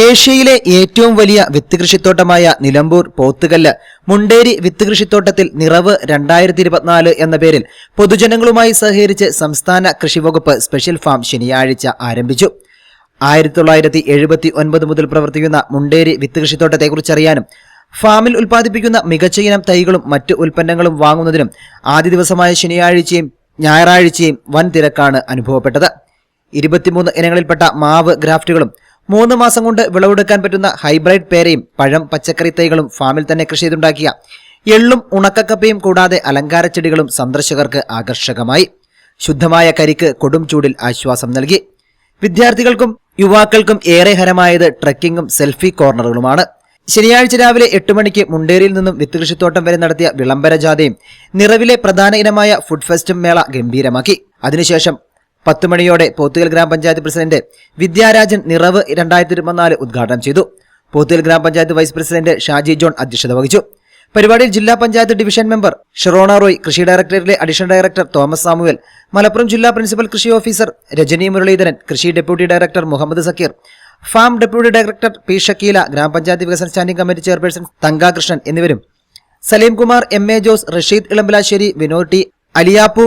ഏഷ്യയിലെ ഏറ്റവും വലിയ വിത്ത് കൃഷിത്തോട്ടമായ നിലമ്പൂർ പോത്തുകല്ല് മുണ്ടേരി വിത്ത് കൃഷിത്തോട്ടത്തിൽ നിറവ് രണ്ടായിരത്തി ഇരുപത്തിനാല് എന്ന പേരിൽ പൊതുജനങ്ങളുമായി സഹകരിച്ച് സംസ്ഥാന കൃഷിവകുപ്പ് സ്പെഷ്യൽ ഫാം ശനിയാഴ്ച ആരംഭിച്ചു. ആയിരത്തി തൊള്ളായിരത്തി എഴുപത്തി ഒൻപത് മുതൽ പ്രവർത്തിക്കുന്ന മുണ്ടേരി വിത്ത് കൃഷിത്തോട്ടത്തെക്കുറിച്ചറിയാനും ഫാമിൽ ഉൽപ്പാദിപ്പിക്കുന്ന മികച്ച ഇനം തൈകളും മറ്റ് ഉൽപ്പന്നങ്ങളും വാങ്ങുന്നതിനും ആദ്യ ദിവസമായ ശനിയാഴ്ചയും ഞായറാഴ്ചയും വൻ തിരക്കാണ് അനുഭവപ്പെട്ടത്. ഇരുപത്തിമൂന്ന് ഇനങ്ങളിൽപ്പെട്ട മാവ് ഗ്രാഫ്റ്റുകളും മൂന്ന് മാസം കൊണ്ട് വിളവെടുക്കാൻ പറ്റുന്ന ഹൈബ്രിഡ് പേരയും പഴം പച്ചക്കറി തൈകളും ഫാമിൽ തന്നെ കൃഷി ചെയ്തുണ്ടാക്കിയ എള്ളും ഉണക്കക്കപ്പയും കൂടാതെ അലങ്കാര ചെടികളും സന്ദർശകർക്ക് ആകർഷകമായി. ശുദ്ധമായ കരിക്ക് കൊടും ചൂടിൽ ആശ്വാസം നൽകി. വിദ്യാർത്ഥികൾക്കും യുവാക്കൾക്കും ഏറെ ഹരമായത് ട്രക്കിങ്ങും സെൽഫി കോർണറുകളുമാണ്. ശനിയാഴ്ച രാവിലെ എട്ട് മണിക്ക് മുണ്ടേരിയിൽ നിന്നും വിത്ത് കൃഷിത്തോട്ടം വരെ നടത്തിയ വിളംബര ജാഥയും നിറവിലെ പ്രധാന ഇനമായ ഫുഡ് ഫെസ്റ്റും മേള ഗംഭീരമാക്കി. അതിനുശേഷം പത്ത് മണിയോടെ പോത്തുകൽ ഗ്രാമപഞ്ചായത്ത് പ്രസിഡന്റ് വിദ്യാരാജൻ നിറവ് രണ്ടായിരത്തി ഇരുപത്തിനാല് ഉദ്ഘാടനം ചെയ്തു. പോത്തുകൽ ഗ്രാമപഞ്ചായത്ത് വൈസ് പ്രസിഡന്റ് ഷാജി ജോൺ അധ്യക്ഷത വഹിച്ചു. പരിപാടിയിൽ ജില്ലാ പഞ്ചായത്ത് ഡിവിഷൻ മെമ്പർ ഷെറോണ റോയ് കൃഷി ഡയറക്ടറേറ്റിലെ അഡീഷണൽ ഡയറക്ടർ തോമസ് സാമുവൽ മലപ്പുറം ജില്ലാ പ്രിൻസിപ്പൽ കൃഷി ഓഫീസർ രജനി മുരളീധരൻ കൃഷി deputy director Muhammed Sakkeer farm deputy director P Shakeela ഗ്രാമപഞ്ചായത്ത് വികസന സ്റ്റാൻഡിംഗ് കമ്മിറ്റി ചെയർപേഴ്സൺ തങ്കാകൃഷ്ണൻ എന്നിവരും Saleemkumar M A Jose Rasheed Elambalassery Vinod T Aliyappu